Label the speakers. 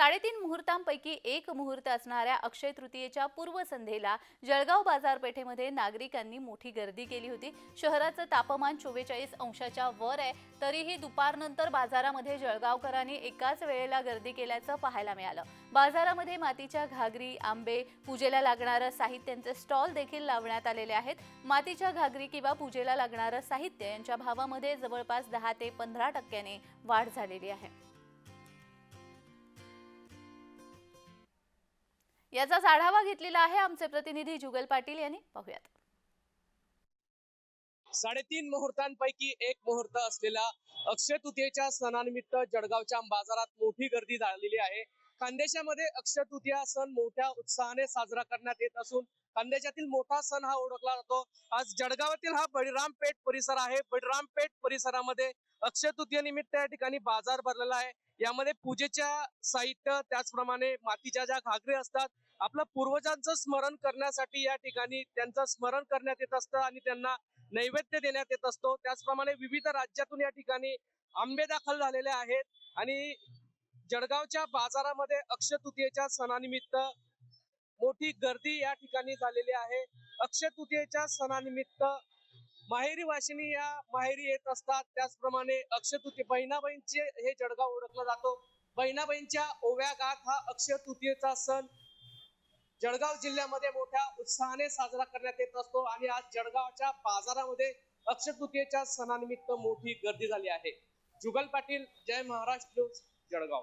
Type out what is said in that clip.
Speaker 1: साडेतीन मुहूर्तांपैकी एक मुहूर्त असणाऱ्या अक्षय तृतीयेच्या पूर्वसंध्येला जळगाव बाजारपेठेमध्ये नागरिकांनी मोठी गर्दी केली होती. शहराचं तापमान चोवेचाळीस अंशाच्या वर आहे. तरीही दुपारनंतर बाजारामध्ये जळगावकरांनी एकाच वेळेला गर्दी केल्याचं पाहायला मिळालं. बाजारामध्ये मातीच्या घागरी आंबे पूजेला लागणारं साहित्यांचे स्टॉल देखील लावण्यात आलेले आहेत. मातीच्या घागरी किंवा पूजेला लागणारं साहित्य यांच्या भावामध्ये जवळपास दहा ते पंधरा टक्क्याने वाढ झालेली आहे. याचाच आढावा घेतलेला आहे आमचे प्रतिनिधी जुगल पाटील यांनी. पाहूयात
Speaker 2: साडेतीन मुहूर्तांपैकी एक मुहूर्त असलेला अक्षय तृतीयेच्या सणानिमित्त जळगावच्या बाजारात मोठी गर्दी झालेली आहे. खानदेशामध्ये अक्षय तृतीया सण मोठ्या उत्साहाने साजरा करण्यात येत असून खानदेशातील मोठा सण हा ओळखला जातो. आज जळगावातील हा बळीराम पेठ परिसर आहे. बळीराम पेठ परिसरामध्ये अक्षय तृतीयेनिमित्त या ठिकाणी बाजार भरलेला आहे. यामध्ये पूजेच्या साहित्य त्याचप्रमाणे मातीच्या ज्या घागरे असतात आपलं पूर्वजांचं स्मरण करण्यासाठी या ठिकाणी त्यांचं स्मरण करण्यात येत असतं आणि त्यांना नैवेद्य देण्यात येत असतो. त्याचप्रमाणे विविध राज्यातून या ठिकाणी आंबे दाखल झालेले आहेत आणि जळगावच्या बाजारामध्ये अक्षय तृतीयेच्या सणानिमित्त मोठी गर्दी या ठिकाणी झालेली आहे. अक्षय तृतीयेच्या सणानिमित्त माहेरी वाशिनी या माहेरी येत असतात. त्याचप्रमाणे अक्षय तृतीय बहिणाबाईंचे हे जळगाव ओळखलं जातो. बहिणाबाईंच्या ओव्या गाठ हा अक्षय तृतीयेचा सण जळगाव जिल्ह्यामध्ये मोठ्या उत्साहाने साजरा करण्यात येत असतो आणि आज जळगावच्या बाजारामध्ये अक्षय तृतीयेच्या सणानिमित्त मोठी गर्दी झाली आहे. जुगल पाटील जय महाराष्ट्र न्यूज जळगाव.